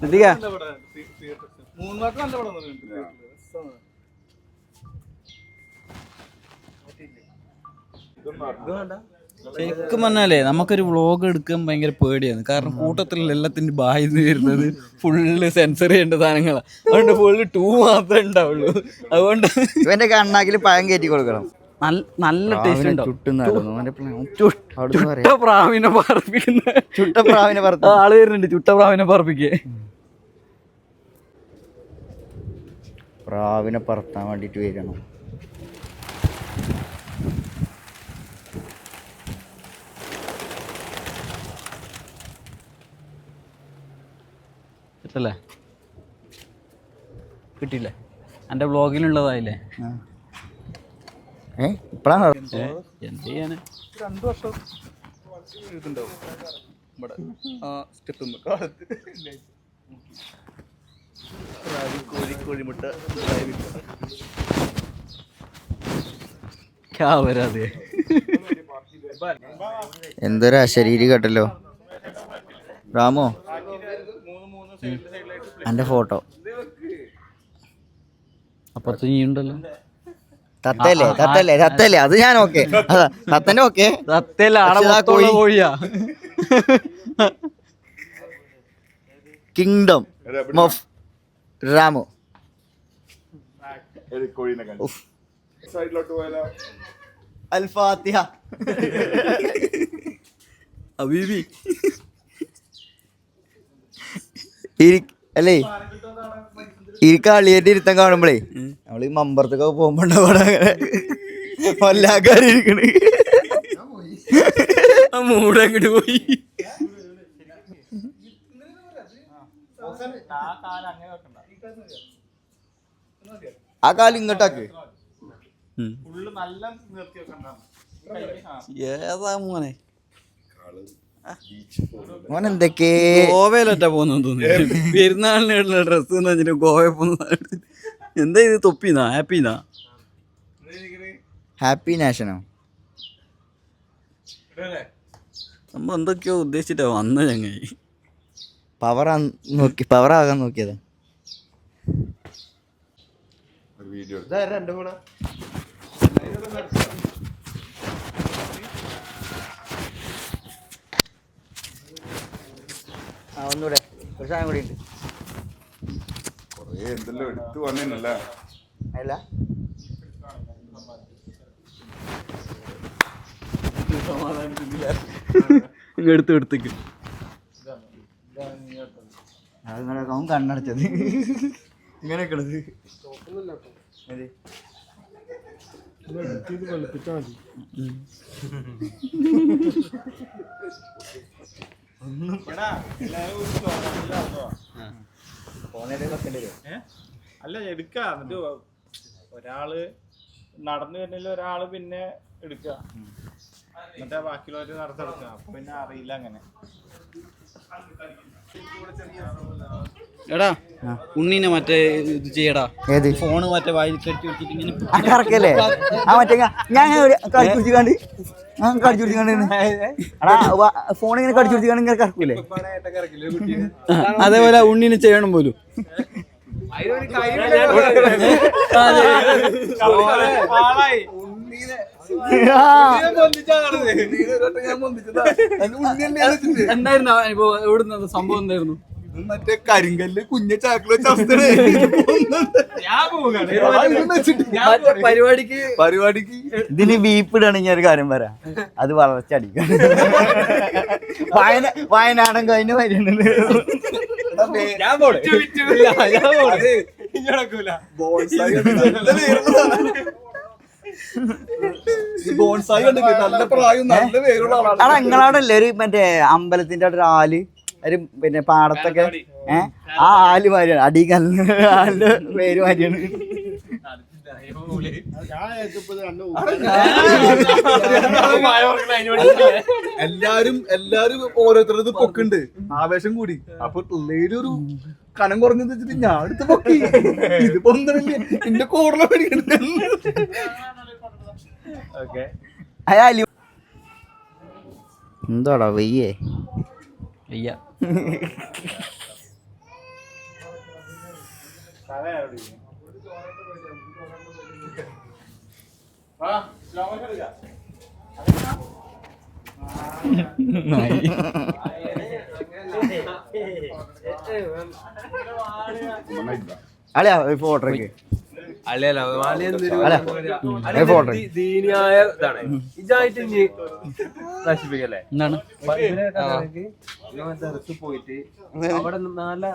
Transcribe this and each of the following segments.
ശ്രദ്ധിക്ക. ശരിക്കും പറഞ്ഞാലേ നമുക്കൊരു വ്ളോഗ് എടുക്കാൻ ഭയങ്കര പേടിയാണ്. കാരണം കൂട്ടത്തിൽ എല്ലാത്തിന്റെ ബായി വരുന്നത് ഫുള്ള് സെൻസർ ചെയ്യേണ്ട സാധനങ്ങളാണ് അതുകൊണ്ട് ഫുള്ള് ടൂ മാത്രമേ ഉണ്ടാവുള്ളൂ. അതുകൊണ്ട് ഇവന്റെ കണ്ണാക്കിൽ പഴം കയറ്റി കൊടുക്കണം. നല്ല ടേസ്റ്റ് ചുട്ട- പ്രാവിനെ പറപ്പിക്കുന്ന ചുട്ട പ്രാവിനെ ആൾ വരുന്നുണ്ട്. ചുട്ട പ്രാവിനെ പറപ്പിക്കേ പ്രാവിനെ പറത്താൻ വേണ്ടിട്ട് വരണം. കിട്ടില്ലേ? കിട്ടിയില്ലേ? എന്റെ ബ്ലോഗിലുള്ളതായില്ലേ ഏ? ഇപ്പഴാണ് ഏ, എന്ത് ചെയ്യാന്? രണ്ടു വർഷം. ഇതുണ്ടാവും ഇവിടെ ആ സ്റ്റെപ്പ് കാലത്ത്. കോഴി കോഴിമുട്ട ക്യാ വരാതെ എന്തൊരു അശരീരി കേട്ടല്ലോ. രാമോ എന്റെ ഫോട്ടോ. അപ്പുറത്ത് നീ ഉണ്ടല്ലോ. തത്തല്ലേ തത്തല്ലേ തത്തല്ലേ അത് ഞാൻ ഓക്കെ. തത്തന്റെ ഓക്കെ. കോഴിയാ. Kingdom of Ramu. അൽഫാത്തിഹ. അബീബി അല്ലേ? ഈ കളിയേറ്റ് ഇരുത്തം കാണുമ്പോഴേ നമ്മൾ ഈ മമ്പറത്തൊക്കെ പോകുമ്പോണ്ടോ അങ്ങനെ. വല്ലാക്കാരി ഇരിക്കണ് ആ മൂട് അങ്ങോട്ട് പോയി. ആ കാൽ ഇങ്ങോട്ടാക്ക്. നല്ല നിർത്തി വെക്കണ്ട ഏതാ മോനെ? മോൻ എന്തൊക്കെ? ഗോവയിലൊറ്റ പോകുന്നു തോന്നുന്നു. പെരുന്നാളിനുള്ള ഡ്രസ്സ് എന്ന് വെച്ചിട്ട് ഗോവയിൽ പോകുന്ന എന്താ ഇത് തൊപ്പിന്നാ? ഹാപ്പിന്നാ? ഹാപ്പി നാഷനോ? നമ്മൾ എന്തൊക്കെയോ ഉദ്ദേശിച്ചിട്ടാ വന്ന ചങ്ങായി പവറാ നോക്കി പവർ ആകാൻ നോക്കിയതാ. ആ ഒന്നുകൂടെ ഒരു സാധനം കൂടി ഉണ്ട്. കുറേ എന്തെല്ലാം എടുത്തു വന്നില്ല അല്ല. എടുത്ത് എടുത്തേക്ക്. അതുങ്ങളൊക്കെ അവൻ കണ്ണടച്ചത്. ഏത്? ഫോണിൽ വെക്കേണ്ടി വരും അല്ല എടുക്ക. എന്നിട്ട് ഒരാൾ നടന്നു വരുന്നില്ല ഒരാൾ പിന്നെ എടുക്ക. എന്നിട്ട് ബാക്കിയുള്ളവര് നടത്തെടുക്ക അപ്പൊ പിന്നെ അറിയില്ല അങ്ങനെ. എടാ ഉണ്ണീനെ മറ്റേ ഇത് ചെയ്യടാ. ഏത്? ഫോണ് മറ്റേ വായിൽ കെട്ടി വെച്ചിട്ട് ഇങ്ങനെ ആ കറക്കല്ലേ? ആ മറ്റേ ഞാൻ ഞാൻ കണ്ട്. കടിച്ചു ഫോൺ ഇങ്ങനെ കടിച്ചു പിടിച്ചാണ്ട് ഇങ്ങനെ കറക്കൂലേ അതേപോലെ ഉണ്ണിന് ചെയ്യണം പോലും. എന്തായിരുന്നു ഇപ്പൊ എവിടുന്ന സംഭവം എന്തായിരുന്നു? മറ്റേ കരിങ്കല്ല് കുഞ്ഞ ചാക്കിൽ വെച്ച പരിപാടിക്ക് പരിപാടിക്ക് ഇതിന് വീപ്പിടാണ് ഞാൻ ഒരു കാര്യം പറയാം. അത് വളർച്ചടിക്കും വായന വായനാടൻ കഴിഞ്ഞ വരുന്നുണ്ട് ബോൺസായി കണ്ടില്ലേ നല്ല പ്രായം നല്ല പേരുള്ള ആളാണ്. നിങ്ങളവിടെ ഒരു മറ്റേ അമ്പലത്തിന്റെ അവിടെ ഒരു ആൽ? ഒരു പിന്നെ പാടത്തൊക്കെ ഏ? ആ ആൽ മാരിയാണ് അടി കല്ല് ആൽ പേര് മാരിയാണ് എല്ലാരും എല്ലാരും ഓരോരുത്തരത് പൊക്കുണ്ട്. ആവേശം കൂടി. അപ്പൊ പിള്ളേരൊരു കനം കുറഞ്ഞെന്ന് വെച്ചിട്ട് ഞാൻ എടുത്ത് പൊക്കി. ഇത് പൊന്നണില്ലേ എന്റെ കോറിലെ പേടിക്കണ്ട. അയാലി എന്താടാ വെയ്യേ? അയ്യ അളിയാ ഫോട്ടോ ദീനിയായ ഇതാണ്. ഇതായിട്ട് ഇനി നശിപ്പിക്കല്ലേ? എന്താണ്? പോയിട്ട് അവിടെ നല്ല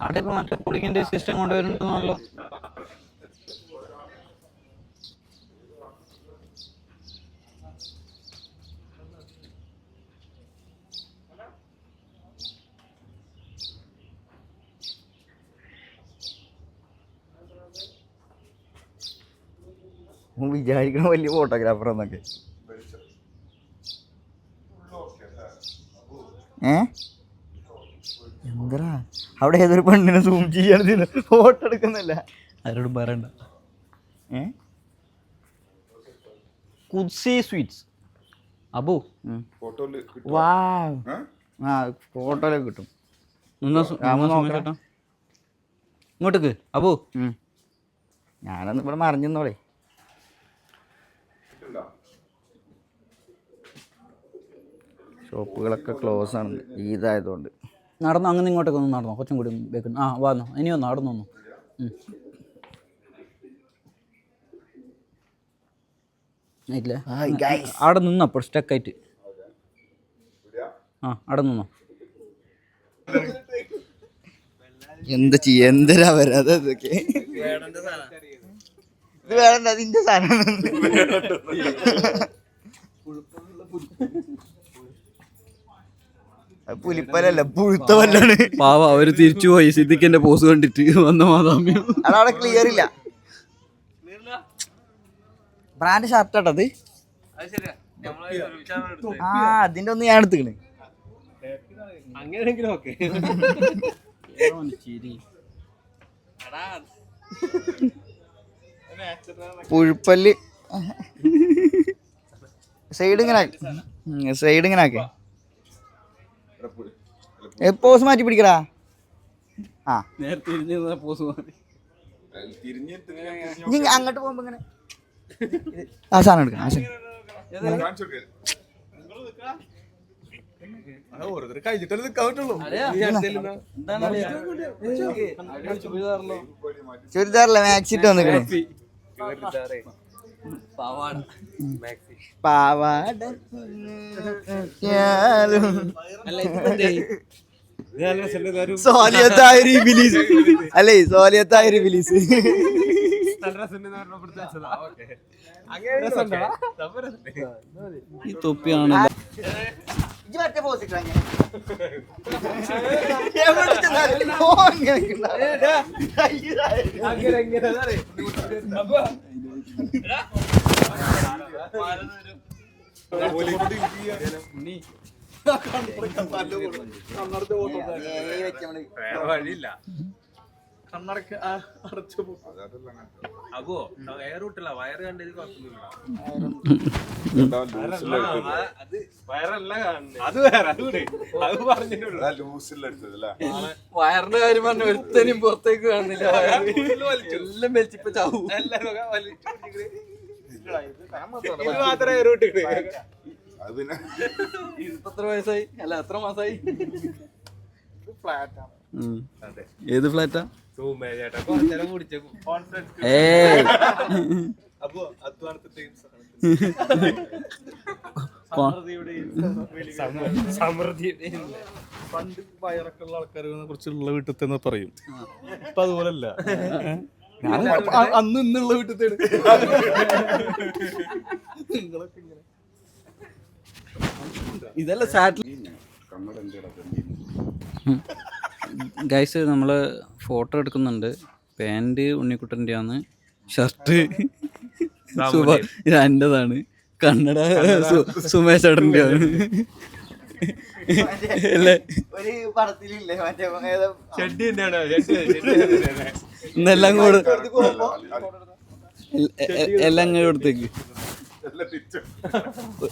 അവിടെ ഇപ്പൊ മറ്റേ പുളിക്കിന്റെ സിസ്റ്റം കൊണ്ടുവരുന്നുണ്ടല്ലോ വിചാരിക്കണ വലിയ ഫോട്ടോഗ്രാഫർ എന്നൊക്കെ. ഏ? എന്താ അവിടെ ഏതൊരു പെണ്ണിനെ സൂം ചെയ്യണത് ഫോട്ടോ എടുക്കുന്നില്ല? ആരോടും പറയണ്ട. ഏ? കുദ്സി സ്വീറ്റ്സ്. അബു. വാ ആ ഫോട്ടോയിലൊക്കെ കിട്ടും. ഇങ്ങോട്ടേക്ക് അബു. ഞാനൊന്ന് ഇവിടെ മറിഞ്ഞോളേ ഷോപ്പുകളൊക്കെ ക്ലോസ് ആണ് ഈദായതുകൊണ്ട് നടന്നു അങ്ങനെ ഇങ്ങോട്ടൊക്കെ ഒന്ന് നടന്നോ. കുറച്ചും കൂടി വെക്കുന്നു ആ വന്നു ഇനി ഒന്ന് നടന്നു വന്നു ഇല്ല. അപ്പോൾ അവിടെ നിന്നപ്പോൾ സ്റ്റക്കായിട്ട് ആ അവിടെ നിന്നോ. എന്താ ചെയ്യ എന്തരാ വരാതെ ഇതൊക്കെ? ഇത് വേണ്ട അതിന്റെ സാധനം പുലിപ്പലല്ല പുഴുത്ത വല്ലാണ് പാവ അവർ തിരിച്ചുപോയി സിദ്ദിഖിന്റെ പോസ് കണ്ടിട്ട് വന്ന മാതാമ്യം അവിടെ ക്ലിയർ ഇല്ല. ബ്രാൻഡ് ഷർട്ട് അത്. അത് ശരിയാ. നമ്മളെ ആ അതിന്റെ ഒന്ന് ഞാൻ എടുത്തുക്കണ്. അങ്ങനെയെങ്കിലും ഓക്കെ. പുഴുപ്പല്ല്. സൈഡ് ഇങ്ങനെ സൈഡ് ഇങ്ങനെ ആക്കേ. എപ്പോസ് മാറ്റി പിടിക്കടാ. ആ. നേരത്തെ പോസ് മാറ്റി അങ്ങോട്ട് പോകുമ്പോ ഇങ്ങനെ. ആ സാധനം എടുക്കണം ആ സാധനം നിൽക്കാൻ പറ്റുള്ളൂ. ചുരിദാറല്ല മാക്സി ഇട്ട് വന്നിക്കണേ. പാവാട. സോലിയത്തായൊരു ബിലീസ് അല്ലേ സോലിയത്തായൊരു ബിലീസ് ഈ തൊപ്പിയാണ് വേറെ വഴിയില്ല കണ്ണടക്ക് അടച്ചു അപ്പോ എയർ വിട്ടില്ല വയറ് കണ്ടത് കുഴപ്പമൊന്നുമില്ല അത് വയറല്ല കാണുന്നത് അത് വേറെ അത് വിട് അത് പറഞ്ഞിട്ടുള്ളൂ വയറിന്റെ കാര്യം പറഞ്ഞ ഒരുത്തനും പുറത്തേക്ക് കാണുന്നില്ല. എല്ലാം വലിച്ചിപ്പോ ചാവും. എല്ലാരും വലിച്ചു ഇത് മാത്രമേ എയർ വിട്ടിട്ട് ഇതിപ്പോ എത്ര വയസ്സായി? അല്ല എത്ര മാസമായി ഏത് ഫ്ലാറ്റാ സമൃദ്ധി പണ്ട് വയറൊക്കെ ഉള്ള ആൾക്കാരെ കുറിച്ചുള്ള വീട്ടിൽ പറയും ഇപ്പൊ അതുപോലല്ല. അന്ന് ഇന്നുള്ള വീട്ടിൽ നിങ്ങളൊക്കെ ഇങ്ങനെ. ഇതല്ല സാറ്റലൈറ്റ് ഗൈസ് നമ്മൾ ഫോട്ടോ എടുക്കുന്നുണ്ട്. പാന്റ് ഉണ്ണിക്കുട്ടന്റെ ആണ് ഷർട്ട് എന്റെതാണ് കന്നഡ സു- സുമേഷ് ചേട്ടന്റെ ആണ് എല്ലാം കൂടെ എല്ലാം കൂടെ കൊടുത്തേക്ക്.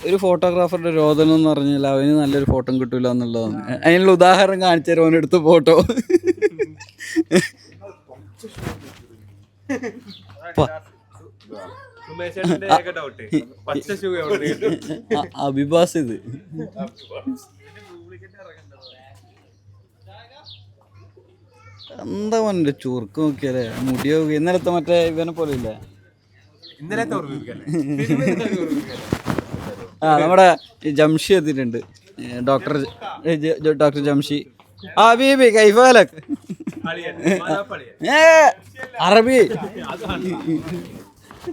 ഒരു ഫോട്ടോഗ്രാഫറുടെ രോദനം എന്ന് പറഞ്ഞാൽ അവന് നല്ലൊരു ഫോട്ടോ കിട്ടൂല എന്നുള്ളതാണ്. അതിനുള്ള ഉദാഹരണം കാണിച്ചു തരാം അവനെടുത്ത ഫോട്ടോ സുമേഷേട്ടന്റെ ഏക ഡൗട്ട് പച്ച ഷൂ എവിടെ കിട്ടും? അഭിഭാസ് ഇത്. എന്താ മോനെ ചുർക്ക് നോക്കിയാലേ? മുടി നോക്കി ഇന്നലത്തെ മറ്റേ ഇവനെ പോലെ ഇല്ലേ? ആ നമ്മുടെ ജംഷി എത്തിയിട്ടുണ്ട്. Doctor doctor Jamshi. ആ ബീബി കൈഫാലക് ഏ അറബി.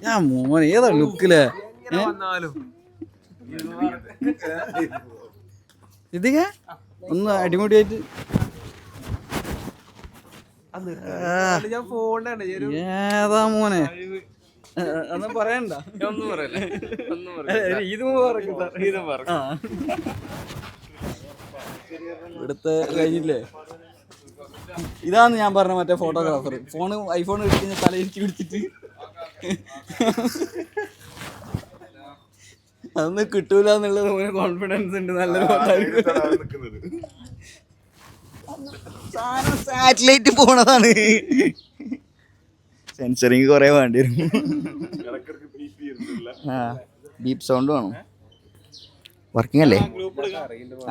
ഞാൻ മോനെ ഏതാ ലുക്കിൽ? ഇതിക ഒന്ന് അടിമുടിയായിട്ട്. ഏതാ മോനെ? ഒന്നും പറയണ്ട. ഒന്നും പറയല്ല. ഒന്നും ഏ, ഇത് ആ. ഇവിടുത്തെ കഴിഞ്ഞില്ലേ? ഇതാണ് ഞാൻ പറഞ്ഞ മറ്റേ ഫോട്ടോഗ്രാഫർ ഫോണ് ഐഫോൺ എടുത്ത് തലയിരിച്ച് പിടിച്ചിട്ട്. അതൊന്നും കിട്ടൂല എന്നുള്ളത് കോൺഫിഡൻസ് ഉണ്ട്. നല്ലൊരു ഫോട്ടോ സാധനം സാറ്റലൈറ്റ് പോണതാണ്. സെൻസറിങ് കുറെ വേണ്ടി വരും ആ ബീപ്പ് സൗണ്ട് വേണം. വർക്കിംഗ് അല്ലേ?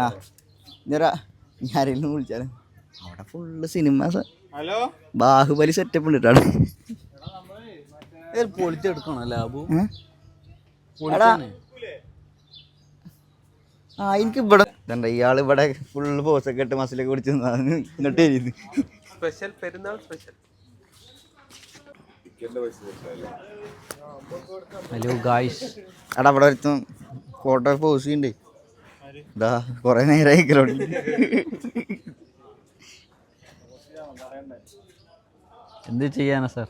ആ ഇന്നൊരാ ആരെങ്കിലും വിളിച്ചാലും. അവിടെ full cinema hello? Baahubali setup ഉണ്ടിട്ടാണ് പൊളിച്ചെടുക്കണോ ലാബു? ആ എനിക്ക് ഇവിടെ ഇതണ്ട ഇയാൾ ഇവിടെ ഫുള്ള് പോസൊക്കെ ഇട്ട് മസിലൊക്കെ പിടിച്ച് എന്നിട്ട് ഇങ്ങോട്ട് സ്പെഷ്യൽ പെരുന്നാൾ സ്പെഷ്യൽ ഹലോ ഗായ്സ് എടാ അവിടെ ഒരുത്തും ഫോട്ടോ പോസ് ചെയ്യണ്ടേ. ഇതാ കൊറേ നേരം എന്ത് ചെയ്യാനാ സാർ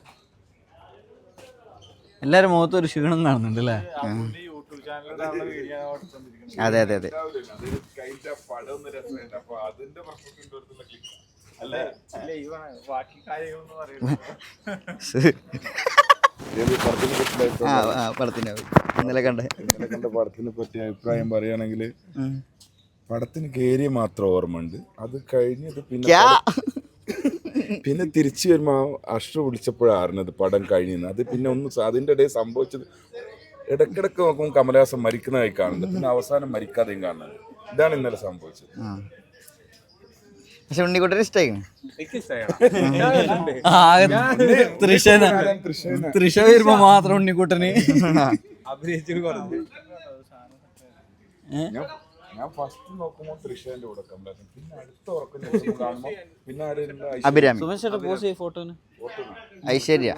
എല്ലാരും മുഖത്ത് ഒരു ക്ഷീണം കാണുന്നുണ്ട് അല്ലേ? യൂട്യൂബ് ചാനലിൽ വീഡിയോ എടുത്തോണ്ടിരിക്കുന്നത് അതെ അതെ അതെ. ഇന്നലെ കണ്ടേ. ഇന്നലെ കണ്ട പടത്തിനെ പറ്റി അഭിപ്രായം പറയുകയാണെങ്കിൽ. പടത്തിന് കേറിയ മാത്രം ഓർമ്മയുണ്ട്. അത് കഴിഞ്ഞത് പിന്നെ ക്യാ? പിന്നെ തിരിച്ചു വരുമ്പോ അഷ്ട വിളിച്ചപ്പോഴാണ് അറിഞ്ഞത് പടം കഴിഞ്ഞത് അത് പിന്നെ ഒന്നും അതിന്റെ ഇടയിൽ സംഭവിച്ചത് ഇടക്കിടക്ക് നോക്കുമ്പോൾ കമലഹാസൻ മരിക്കുന്നതായി കാണുന്നത് പിന്നെ അവസാനം മരിക്കാതെയും കാണുന്നത് ഇതാണ് ഇന്നലെ സംഭവിച്ചത്. പക്ഷെ ഉണ്ണിക്കുട്ടന് ആകെ തൃശന തൃശ വരുമ്പോ മാത്രം ഉണ്ണിക്കുട്ടന്. ഞാൻ ഫസ്റ്റ് നോക്കുമ്പോൾ തൃശ്ശേന്റെ കൂടെ കമലഹാസൻ പിന്നെ അടുത്ത ഉറക്കം കാണുമ്പോൾ പിന്നെ ഐശ്വര്യ.